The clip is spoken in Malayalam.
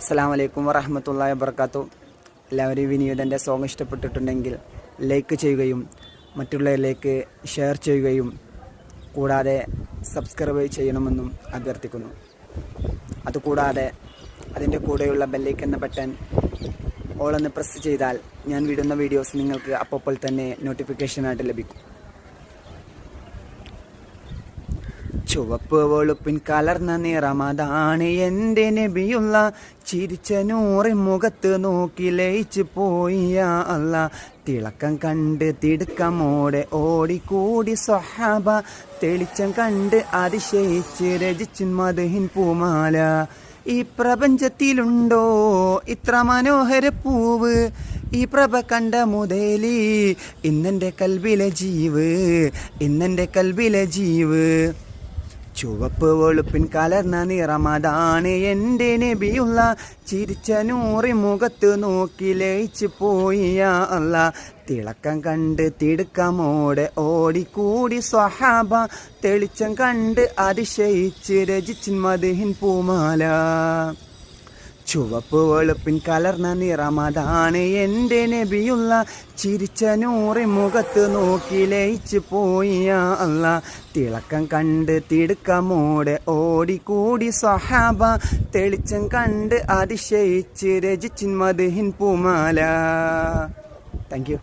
അസ്സാം വലൈക്കും വറഹമത്തല്ലാ വർക്കാത്തു എല്ലാവരും വിനീതന്റെ സോങ് ഇഷ്ടപ്പെട്ടിട്ടുണ്ടെങ്കിൽ ലൈക്ക് ചെയ്യുകയും മറ്റുള്ളവരിലേക്ക് ഷെയർ ചെയ്യുകയും കൂടാതെ സബ്സ്ക്രൈബ് ചെയ്യണമെന്നും അഭ്യർത്ഥിക്കുന്നു. അതുകൂടാതെ അതിന്റെ കൂടെയുള്ള ബെല്ലൈക്ക് എന്ന ബട്ടൺ ഓളൊന്ന് പ്രസ് ചെയ്താൽ ഞാൻ വിടുന്ന വീഡിയോസ് നിങ്ങൾക്ക് അപ്പോൾ തന്നെ നോട്ടിഫിക്കേഷനായിട്ട് ലഭിക്കും. ചുവപ്പ് വെളുപ്പിൻ കലർന്ന നിറമതാണ് എന്റെ നബിയുള്ള. ചിരിച്ച നൂറി മുഖത്ത് നോക്കി ലയിച്ചു പോയ അല്ല തിളക്കം കണ്ട് തിടുക്കമോടെ ഓടിക്കൂടി സ്വഹാബ. തെളിച്ചം കണ്ട് അതിശയിച്ച് രചിച്ചു മധുഹിൻ പൂമാല. ഈ പ്രപഞ്ചത്തിലുണ്ടോ ഇത്ര മനോഹര പൂവ്? ഈ പ്രഭ കണ്ട മുതലി ഇന്നെന്റെ കൽവിലെ ജീവ് ഇന്നെന്റെ കൽവിലെ ജീവ്. ചുവപ്പ് വെളുപ്പിൻ കലർന്ന നിറമതാണ് എന്റെ നബിയുള്ള. ചിരിച്ച നൂറി മുഖത്ത് നോക്കി ലയിച്ചു പോയി യാ അല്ല. തിളക്കം കണ്ട് തിടുക്കമോടെ ഓടിക്കൂടി സ്വഹാബ. തെളിച്ചം കണ്ട് അതിശയിച്ച് രചിച്ചിൻ മതിഹിൻ പൂമാല. ചുവപ്പ് വെളുപ്പിൻ കലർന്ന നിറമതാണ് എന്റെ നബിയുള്ള. ചിരിച്ച നൂറി മുഖത്ത് നോക്കി ലയിച്ചു പോയി അല്ല തിളക്കം കണ്ട് തിടുക്കമോടെ ഓടിക്കൂടി സഹാബ തെളിച്ചം കണ്ട് അതിശയിച്ച് രചിച്ചിൻ മധുഹിൻ പൂമാല. Thank you